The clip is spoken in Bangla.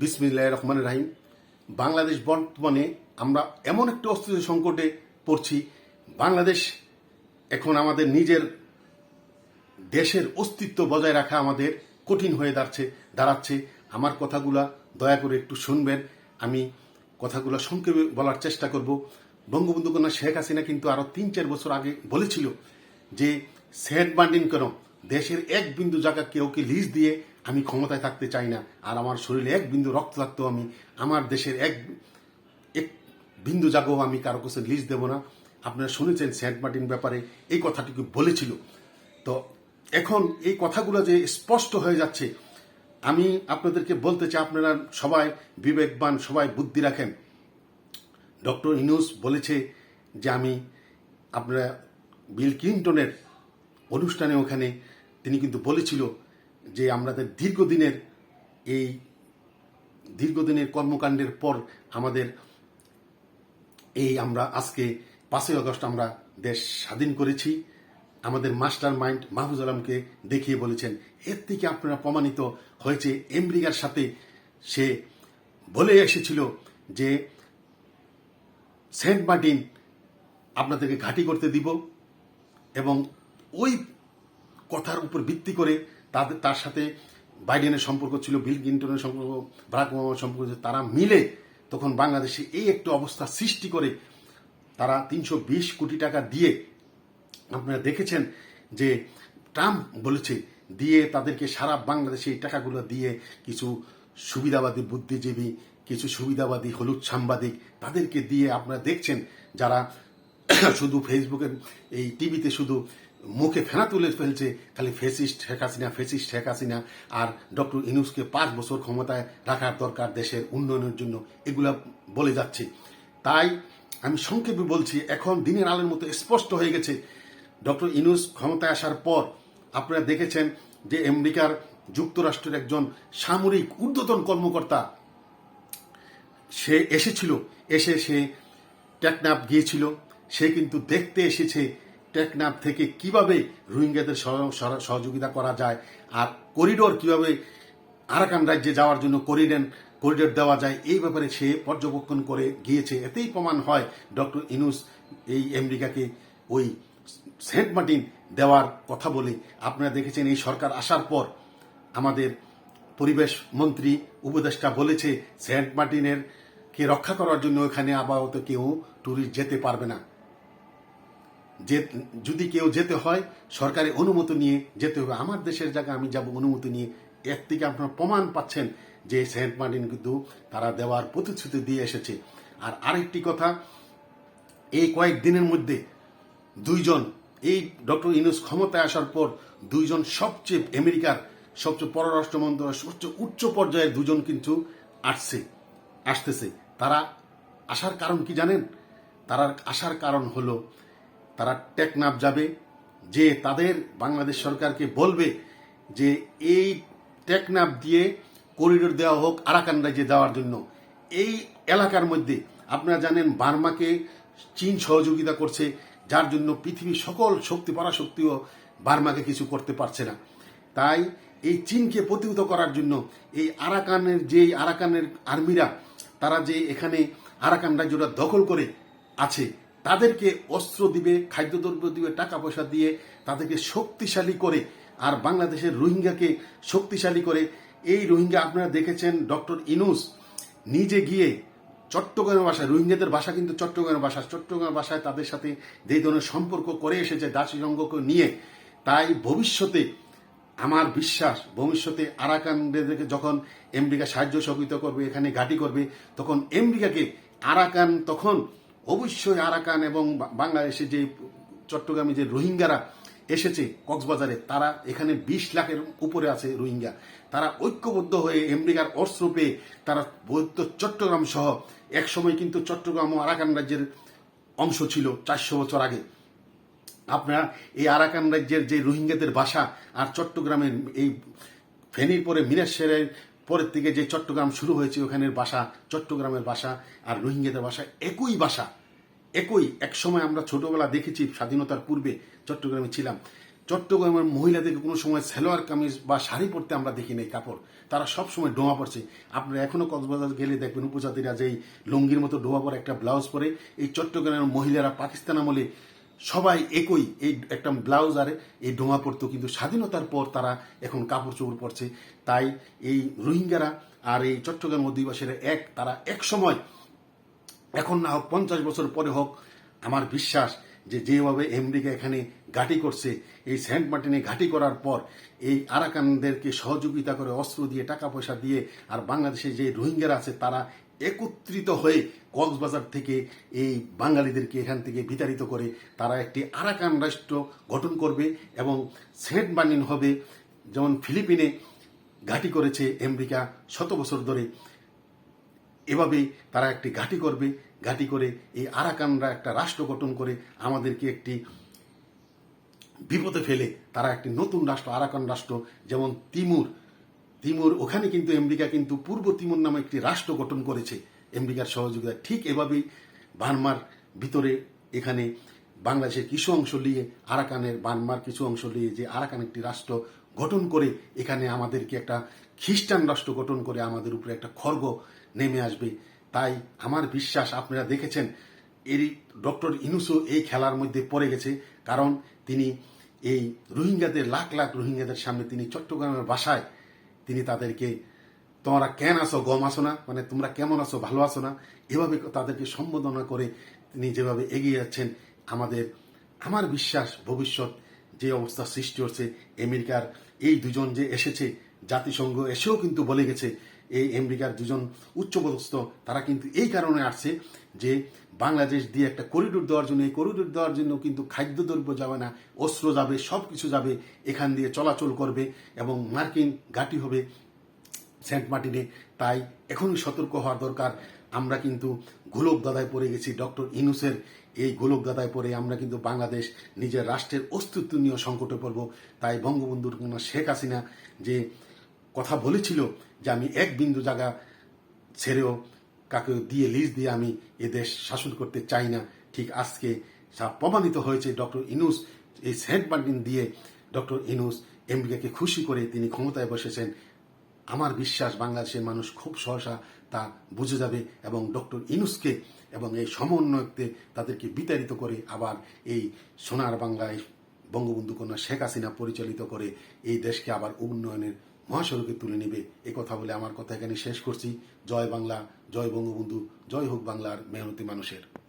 বিসমিল্লাহ রহমান রাহিম। বাংলাদেশ বর্তমানে আমরা এমন একটা অস্তিত্ব সংকটে পড়ছি। বাংলাদেশ এখন আমাদের নিজের দেশের অস্তিত্ব বজায় রাখা আমাদের কঠিন হয়ে দাঁড়ছে, দাঁড়াচ্ছে। আমার কথাগুলা দয়া করে একটু শুনবেন। আমি কথাগুলো সংক্ষেপে বলার চেষ্টা করব। বঙ্গবন্ধু কন্যা শেখ হাসিনা কিন্তু আরও তিন চার বছর আগে বলেছিল যে সেন্ট মার্টিন কেন দেশের এক বিন্দু জায়গা কেউকে লিজ দিয়ে আমি ক্ষমতায় থাকতে চাই না, আর আমার শরীরে এক বিন্দু রক্ত থাকতেও আমি, আমার দেশের এক এক বিন্দু জাগো আমি কারও কাছে লিস্ট দেবো না। আপনারা শুনেছেন সেন্ট মার্টিন ব্যাপারে, এই কথাটিকে বলেছিল। তো এখন এই কথাগুলো যে স্পষ্ট হয়ে যাচ্ছে, আমি আপনাদেরকে বলতে চাই, আপনারা সবাই বিবেকবান, সবাই বুদ্ধি রাখেন। ডক্টর ইনুস বলেছে যে আমি আপনারা বিল ক্লিন্টনের অনুষ্ঠানে ওখানে, তিনি কিন্তু বলেছিল যে আমাদের দীর্ঘদিনের এই দীর্ঘদিনের কর্মকাণ্ডের পর আমাদের এই আমরা আজকে পাঁচই আগস্ট আমরা দেশ স্বাধীন করেছি। আমাদের মাস্টার মাইন্ড মাহফুজ আলমকে দেখিয়ে বলেছেন, এর থেকে আপনারা প্রমাণিত হয়েছে আমেরিকার সাথে সে বলে এসেছিল যে সেন্ট মার্টিন আপনাদেরকে ঘাঁটি করতে দিব এবং ওই কথার উপর ভিত্তি করে তাদের তার সাথে বাইডেনের সম্পর্ক ছিল, বিল ক্লিন্টনের সম্পর্ক, বারাক ওবামার সম্পর্ক ছিল। তারা মিলে তখন বাংলাদেশে এই একটু অবস্থা সৃষ্টি করে তারা তিনশো বিশ কোটি টাকা দিয়ে আপনারা দেখেছেন যে ট্রাম্প বলেছে, দিয়ে তাদেরকে সারা বাংলাদেশে এই টাকাগুলো দিয়ে কিছু সুবিধাবাদী বুদ্ধিজীবী, কিছু সুবিধাবাদী হলুদ সাংবাদিক তাদেরকে দিয়ে আপনারা দেখছেন যারা শুধু ফেসবুকে এই টিভিতে শুধু মুখে ফেনা তুলে ফেলছে, খালি ফেসিস্ট শেখ হাসিনা, ফেসিস্ট শেখ হাসিনা, আর ডক্টর ইনুসকে পাঁচ বছর ক্ষমতায় রাখার দরকার দেশের উন্নয়নের জন্য। এগুলা বলে যাচ্ছে। তাই আমি সংক্ষেপে বলছি, এখন দিনের আলোর মতো স্পষ্ট হয়ে গেছে, ডক্টর ইনুস ক্ষমতায় আসার পর আপনারা দেখেছেন যে আমেরিকার যুক্তরাষ্ট্রের একজন সামরিক ঊর্ধ্বতন কর্মকর্তা, সে এসেছিল, এসে সে টেকনাফ গিয়েছিল, সে কিন্তু দেখতে এসেছে টেকনাফ থেকে কীভাবে রোহিঙ্গাদের সহ- সহ- সহযোগিতা করা যায়, আর করিডোর কীভাবে আরাকান রাজ্যে যাওয়ার জন্য করিডোর করিডোর দেওয়া যায়, এই ব্যাপারে সে পর্যবেক্ষণ করে গিয়েছে। এতেই প্রমাণ হয়, ডক্টর ইনুস এই আমেরিকাকে ওই সেন্ট মার্টিন দেওয়ার কথা বলে। আপনারা দেখেছেন, এই সরকার আসার পর আমাদের পরিবেশ মন্ত্রী, উপদেষ্টা বলেছে, সেন্ট মার্টিনের কে রক্ষা করার জন্য ওখানে আপাতত কেউ ট্যুরিস্ট যেতে পারবে না। যে, যদি কেউ যেতে হয় সরকারি অনুমতি নিয়ে যেতে হবে। আমার দেশের জায়গায় আমি যাব অনুমতি নিয়ে। এর থেকে আপনারা প্রমাণ পাচ্ছেন যে সেন্ট মার্টিন কিন্তু তারা দেওয়ার প্রতিশ্রুতি দিয়ে এসেছে। আর আরেকটি কথা, এই কয়েক দিনের মধ্যে দুইজন, এই ডক্টর ইনুস ক্ষমতায় আসার পর দুইজন সবচেয়ে, আমেরিকার সবচেয়ে পররাষ্ট্র মন্ত্রণালয়ের সবচেয়ে উচ্চ পর্যায়ে দুজন কিন্তু আসছে, আসতেছে। তারা আসার কারণ কি জানেন? তারা আসার কারণ হলো তারা টেকনাফ যাবে, যে তাদের বাংলাদেশ সরকারকে বলবে যে এই টেকনাফ দিয়ে করিডোর দেওয়া হোক, আরাকান রাজ্যে দেওয়ার জন্য। এই এলাকার মধ্যে আপনারা জানেন বার্মাকে চীন সহযোগিতা করছে, যার জন্য পৃথিবীর সকল শক্তি, পরাশক্তিও বার্মাকে কিছু করতে পারছে না। তাই এই চীনকে প্রতিহত করার জন্য এই আরাকানের যে আরাকানের আর্মিরা, তারা যে এখানে আরাকান রাজ্যটা দখল করে আছে তাদেরকে অস্ত্র দিবে, খাদ্যদ্রব্য দিবে টাকা পয়সা দিয়ে তাদেরকে শক্তিশালী করে, আর বাংলাদেশের রোহিঙ্গাকে শক্তিশালী করে। এই রোহিঙ্গা আপনারা দেখেছেন ডক্টর ইনুস নিজে গিয়ে চট্টগ্রামের ভাষায় রোহিঙ্গাদের ভাষা কিন্তু চট্টগ্রামের ভাষা চট্টগ্রামের ভাষায় তাদের সাথে যে ধরনের সম্পর্ক করে এসেছে জাতিসংঘকে নিয়ে। তাই ভবিষ্যতে আমার বিশ্বাস, ভবিষ্যতে আরাকানদেরকে যখন আমেরিকা সাহায্য সহযোগিতা করবে, এখানে ঘাঁটি করবে, তখন আমেরিকাকে আরাকান তখন অবশ্যই আরাকান এবং বাংলাদেশে যে চট্টগ্রামে যে রোহিঙ্গারা এসেছে কক্সবাজারে, তারা এখানে বিশ লাখের উপরে আছে রোহিঙ্গা। তারা ঐক্যবদ্ধ হয়ে আমেরিকার অস্ত্র পেয়ে তারা বৌদ্ধ চট্টগ্রাম সহ একসময় কিন্তু চট্টগ্রাম ও আরাকান রাজ্যের অংশ ছিল চারশো বছর আগে। আপনার এই আরাকান রাজ্যের যে রোহিঙ্গাদের বাসা আর চট্টগ্রামের এই ফেনীর পরে মিরাশেরের পরের থেকে যে চট্টগ্রাম শুরু হয়েছে, ওখানের বাসা চট্টগ্রামের বাসা আর রোহিঙ্গাদের বাসা একই বাসা একই। এক সময় আমরা ছোটবেলা দেখেছি, স্বাধীনতার পূর্বে চট্টগ্রামে ছিলাম। চট্টগ্রামের মহিলাদেরকে কোনো সময় সেলোয়ার কামিজ বা শাড়ি পরতে আমরা দেখি নাই, কাপড়। তারা সব সময় ডোমা পড়ছে আপনারা এখনও কক্সবাজার গেলে দেখবেন, উপজাতিরা যেই লুঙ্গির মতো ডোমা পরে, একটা ব্লাউজ পরে, এই চট্টগ্রামের মহিলারা পাকিস্তান আমলে সবাই একই এই একটা ব্লাউজ আর, এই ডোঙা পরতো, কিন্তু স্বাধীনতার পর তারা এখন কাপড় চোপড় পরছে। তাই এই রোহিঙ্গারা আর এই চট্টগ্রাম অধিবাসীরা এক, তারা এক সময়, এখন না হোক পঞ্চাশ বছর পরে হোক, আমার বিশ্বাস যে যেভাবে আমেরিকা এখানে ঘাঁটি করছে, এই সেন্ট মার্টিনে ঘাঁটি করার পর এই আরাকানদেরকে সহযোগিতা করে অস্ত্র দিয়ে, টাকা পয়সা দিয়ে, আর বাংলাদেশে যে রোহিঙ্গারা আছে, তারা একত্রিত হয়ে কক্সবাজার থেকে এই বাঙালিদেরকে এখান থেকে বিতাড়িত করে তারা একটি আরাকান রাষ্ট্র গঠন করবে এবং সেন্ট মার্টিন হবে। যেমন ফিলিপিনে ঘাঁটি করেছে আমেরিকা শত বছর ধরে। এভাবেই তারা একটি ঘাঁটি করবে। ঘাঁটি করে এই আরাকানরা একটা রাষ্ট্র গঠন করে, আমাদেরকে একটি বিপদে ফেলে। তারা একটি নতুন রাষ্ট্র, আরাকান রাষ্ট্র, যেমন তিমুর। তিমুর, ওখানে কিন্তু আমেরিকা কিন্তু পূর্ব তিমুর নামে একটি রাষ্ট্র গঠন করেছে। আমেরিকার সহযোগিতা ঠিক এভাবেই বার্মার ভিতরে এখানে বাংলাদেশের কিছু অংশ নিয়ে, আরাকানের বার্মার কিছু অংশ নিয়ে যে আরাকান একটি রাষ্ট্র গঠন করে, এখানে আমাদেরকে একটা খ্রিস্টান রাষ্ট্র গঠন করে আমাদের উপরে একটা খর্গ নেমে আসবে। তাই আমার বিশ্বাস, আপনারা দেখেছেন, এরই ডক্টর ইনুসো এই খেলার মধ্যে পড়ে গেছে। কারণ তিনি এই রোহিঙ্গাদের, লাখ লাখ রোহিঙ্গাদের সামনে তিনি চট্টগ্রামের বাসায় তিনি তাদেরকে, তোমরা কেন আসো গম আসো না? মানে তোমরা কেমন আসো ভালো আসো না? এভাবে তাদেরকে সম্বোধনা করে তিনি যেভাবে এগিয়ে যাচ্ছেন, আমাদের, আমার বিশ্বাস ভবিষ্যৎ যে অবস্থা সৃষ্টি হচ্ছে, আমেরিকার এই দুজন যে এসেছে, জাতিসংঘ এসেও কিন্তু বলে গেছে এই আমেরিকার দুজন উচ্চপদস্থ, তারা কিন্তু এই কারণে আসছে যে বাংলাদেশ দিয়ে একটা করিডোর দেওয়ার জন্য, এই করিডোর দেওয়ার জন্য কিন্তু খাদ্যদ্রব্য যাবে না, অস্ত্র যাবে সব কিছু যাবে, এখান দিয়ে চলাচল করবে এবং মার্কিন ঘাঁটি হবে সেন্ট মার্টিনে। তাই এখনই সতর্ক হওয়ার দরকার। আমরা কিন্তু গোলক দাদায় পড়ে গেছি, ডক্টর ইনুসের এই গোলক দাদায় পড়ে আমরা কিন্তু বাংলাদেশ নিজের রাষ্ট্রের অস্তিত্ব নিয়ে সংকটে পড়ব। তাই বঙ্গবন্ধুর শেখ হাসিনা যে কথা বলেছিল যে আমি এক বিন্দু জায়গা ছেড়েও কাকে দিয়ে লিজ দিয়ে আমি এ দেশ শাসন করতে চাই না। ঠিক আজকে যা প্রমাণিত হয়েছে ডক্টর ইনুস এই সেন্ট মার্টিন দিয়ে ডক্টর ইনুস আমেরিকাকে খুশি করে তিনি ক্ষমতায় বসেছেন। আমার বিশ্বাস বাংলাদেশের মানুষ খুব সহসা তা বুঝে যাবে এবং ডক্টর ইনুসকে এবং এই সমন্বয়ককে তাদেরকে বিতাড়িত করে আবার এই সোনার বাংলায় বঙ্গবন্ধু কন্যা শেখ হাসিনা পরিচালিত করে এই দেশকে আবার উন্নয়নের মহাসড়কে তুলে নেবে। এ কথা বলে আমার কথা এখানে শেষ করছি। জয় বাংলা, জয় বঙ্গবন্ধু, জয় হোক বাংলার মেহনতি মানুষের।